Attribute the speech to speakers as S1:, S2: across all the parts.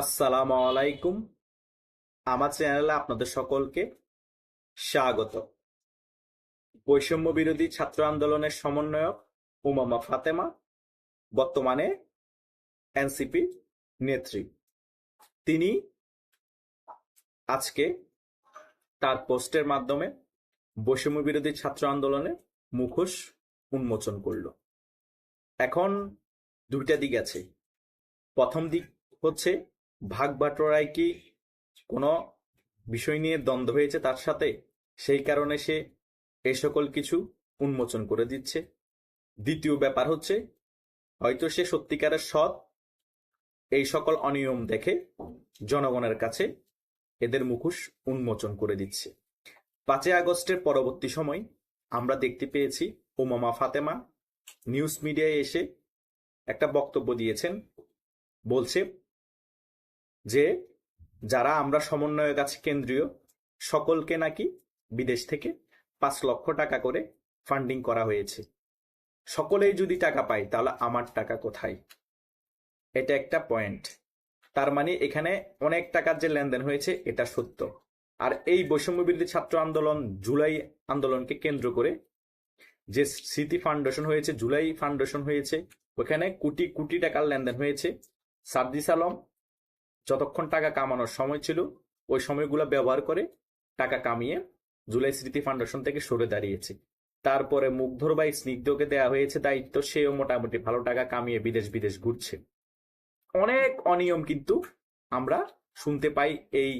S1: আসসালামু আলাইকুম। আমার চ্যানেলে আপনাদের সকলকে স্বাগত। বৈষম্য বিরোধী ছাত্র আন্দোলনের সমন্বয়ক উমামা ফাতেমা, বর্তমানে এনসিপি নেত্রী। তিনি আজকে তার পোস্টের মাধ্যমে বৈষম্য বিরোধী ছাত্র আন্দোলনে মুখোশ উন্মোচন করল। এখন দুইটা দিক আছে। প্রথম দিক হচ্ছে ভাগ বাটোয়ারায় কি কোনো বিষয় নিয়ে দ্বন্দ্ব হয়েছে তার সাথে? সেই কারণে সে এই সকল কিছু উন্মোচন করে দিচ্ছে। দ্বিতীয় ব্যাপার হচ্ছে, হয়তো সে সত্যিকারের সৎ, এই সকল অনিয়ম দেখে জনগণের কাছে এদের মুখোশ উন্মোচন করে দিচ্ছে। পাঁচই আগস্টের পরবর্তী সময় আমরা দেখতে পেয়েছি ওমামা ফাতেমা নিউজ মিডিয়ায় এসে একটা বক্তব্য দিয়েছেন। বলছে যে যারা আমরা সমন্বয়ক আছে কেন্দ্রীয়, সকলকে নাকি বিদেশ থেকে পাঁচ লক্ষ টাকা করে ফান্ডিং করা হয়েছে। সকলেই যদি টাকা পায়, তাহলে আমার টাকা কোথায়? এটা একটা পয়েন্ট তার মানে এখানে অনেক টাকার যে লেনদেন হয়েছে, এটা সত্য। আর এই বৈষম্য বিরোধী ছাত্র আন্দোলন জুলাই আন্দোলনকে কেন্দ্র করে যে স্মৃতি ফাউন্ডেশন হয়েছে, জুলাই ফাউন্ডেশন হয়েছে, ওখানে কোটি কোটি টাকার লেনদেন হয়েছে। সার্দিস আলম যতক্ষণ টাকা কামানোর সময় ছিল, ওই সময়গুলো ব্যবহার করে টাকা কামিয়ে জুলাই স্মৃতি ফাউন্ডেশন থেকে সরে দাঁড়িয়েছে। তারপরে মুগ্ধর বাই স্নিগ্ধকে দেওয়া হয়েছে দায়িত্ব, সেও মোটামুটি ভালো টাকা কামিয়ে বিদেশ বিদেশ ঘুরছে। অনেক অনিয়ম কিন্তু আমরা শুনতে পাই এই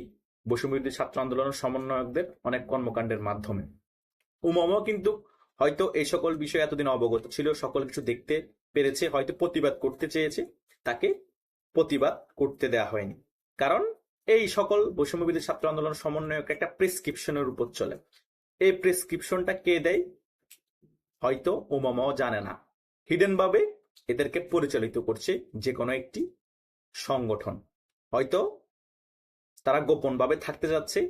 S1: বসুবিরোধী ছাত্র আন্দোলনের সমন্বয়কদের অনেক কর্মকাণ্ডের মাধ্যমে। উমমও কিন্তু হয়তো এই সকল বিষয়ে এতদিন অবগত ছিল, সকল কিছু দেখতে পেরেছে, হয়তো প্রতিবাদ করতে চেয়েছে, তাকে প্রতিবাদ করতে দেয়া হয়নি। কারণ এই সকল বৈষম্যবিধি ছাত্র আন্দোলন সমন্বয়ক একটা প্রেসক্রিপশনের উপর চলে। এই প্রেসক্রিপশনটা কে দেয়? হয়তো ওমামাও জানে না। হিডেন ভাবে এদেরকে পরিচালিত করছে যে কোনো একটি সংগঠন। হয়তো তারা গোপনভাবে থাকতে যাচ্ছে,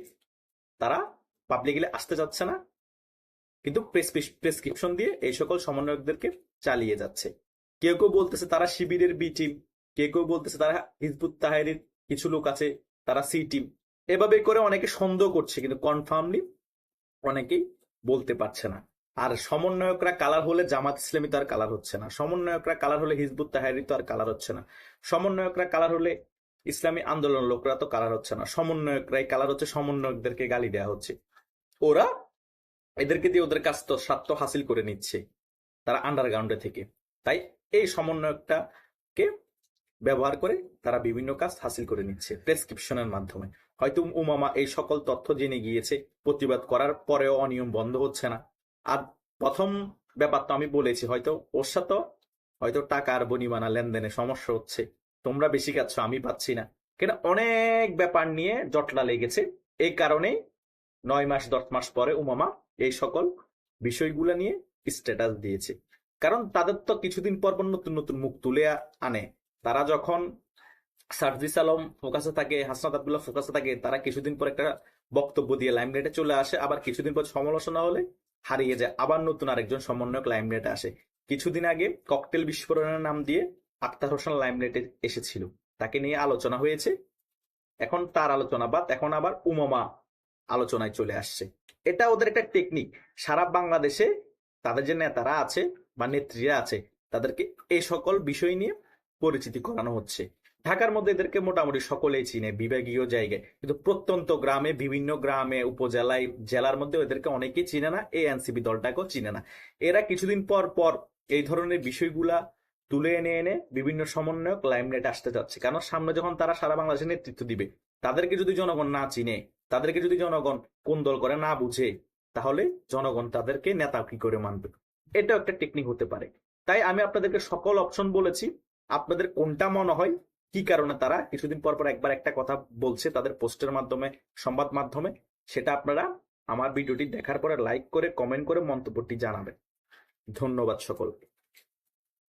S1: তারা পাবলিকলি আসতে যাচ্ছে না, কিন্তু প্রেসক্রিপশন দিয়ে এই সকল সমন্বয়কদেরকে চালিয়ে যাচ্ছে। কেউ কেউ বলতেছে তারা শিবিরের বি টিম কেউ কেউ বলতেছে, তারা হিজবুত তাহেরির কিছু লোক আছে, তারা সি টিম। এভাবে করে অনেকে সন্দেহ করছে, কিন্তু কনফার্মলি অনেকেই বলতে পারছে না। আর সমন্বয়করা কালার হলে জামাত ইসলামী তো আর কালার হচ্ছে না। সমন্বয়করা কালার হলে হিজবুত তাহারি তো আর কালার হচ্ছে না। সমন্বয়করা কালার হলে ইসলামী আন্দোলন লোকরা তো কালার হচ্ছে না। সমন্বয়করাই কালার হচ্ছে, সমন্বয়কদেরকে গালি দেওয়া হচ্ছে। ওরা এদেরকে দিয়ে ওদের কাছ তো স্বার্থ হাসিল করে নিচ্ছে, তারা আন্ডারগ্রাউন্ডে থেকে। তাই এই সমন্বয়কটাকে ব্যবহার করে তারা বিভিন্ন কাজ হাসিল করে নিচ্ছে প্রেসক্রিপশনের মাধ্যমে। হয়তো উমামা এই সকল তথ্য জেনে গিয়েছে, প্রতিবাদ করার পরেও অনিয়ম বন্ধ হচ্ছে না। আর প্রথম ব্যাপার তো আমি বলেছি, হয়তো ওর সাথে হয়তো টাকার বনিমানা লেনদেনে সমস্যা হচ্ছে। তোমরা বেশি খাচ্ছ, আমি পাচ্ছি না। কেন? অনেক ব্যাপার নিয়ে জটলা লেগেছে। এই কারণেই নয় মাস, দশ মাস পরে উমামা এই সকল বিষয়গুলো নিয়ে স্ট্যাটাস দিয়েছে। কারণ তাদের তো কিছুদিন পর পর নতুন নতুন মুখ তুলে আনে। তারা যখন সার্জিস আলম ফোকাসে থাকে, হাসনাত আবদুল্লাহ ফোকাসে থাকে, তারা কিছুদিন পর একটা বক্তব্য দিয়ে লাইমলাইটে চলে আসে। আবার কিছুদিন পর সমালোচনা হলে হারিয়ে যায়। আবার নতুন আরেকজন সমন্বয়ক লাইমলাইটে আসে। কিছুদিন আগে ককটেল বিস্ফোরণের নাম দিয়ে আক্তার হোসেন লাইমলাইটে এসেছিল। তাকে নিয়ে আলোচনা হয়েছে। এখন তার আলোচনা বাদ, এখন আবার উমামা আলোচনায় চলে আসছে। এটা ওদের একটা টেকনিক সারা বাংলাদেশে তাদের যে নেতারা আছে বা নেত্রীরা আছে, তাদেরকে এই সকল বিষয় নিয়ে পরিচিতি করানো হচ্ছে। ঢাকার মধ্যে এদেরকে মোটামুটি সকলেই চিনে, বিভাগীয় জায়গায়। কিন্তু প্রত্যন্ত গ্রামে, বিভিন্ন গ্রামে, উপজেলায়, জেলার মধ্যে এদেরকে অনেকেই চিনে না এই এনসিপি দলটাকেও চিনে না। এরা কিছুদিন পর পর এই ধরনের বিষয়গুলা তুলে এনে এনে বিভিন্ন সমন্বয়ক লাইমলাইট আসতে যাচ্ছে। কারণ সামনে যখন তারা সারা বাংলাদেশের নেতৃত্ব দিবে, তাদেরকে যদি জনগণ না চিনে, তাদেরকে যদি জনগণ কোন দল করে না বুঝে, তাহলে জনগণ তাদেরকে নেতা কি করে মানবে? এটাও একটা টেকনিক হতে পারে। তাই আমি আপনাদেরকে সকল অপশন বলেছি। আপনাদের কোনটা মনে হয়? কি কারণে তারা কিছুদিন পর পর একবার একটা কথা বলছে তাদের পোস্টের মাধ্যমে, সংবাদ মাধ্যমে? সেটা আপনারা আমার ভিডিওটি দেখার পরে লাইক করে কমেন্ট করে মন্তব্যটি জানাবেন। ধন্যবাদ সকলকে।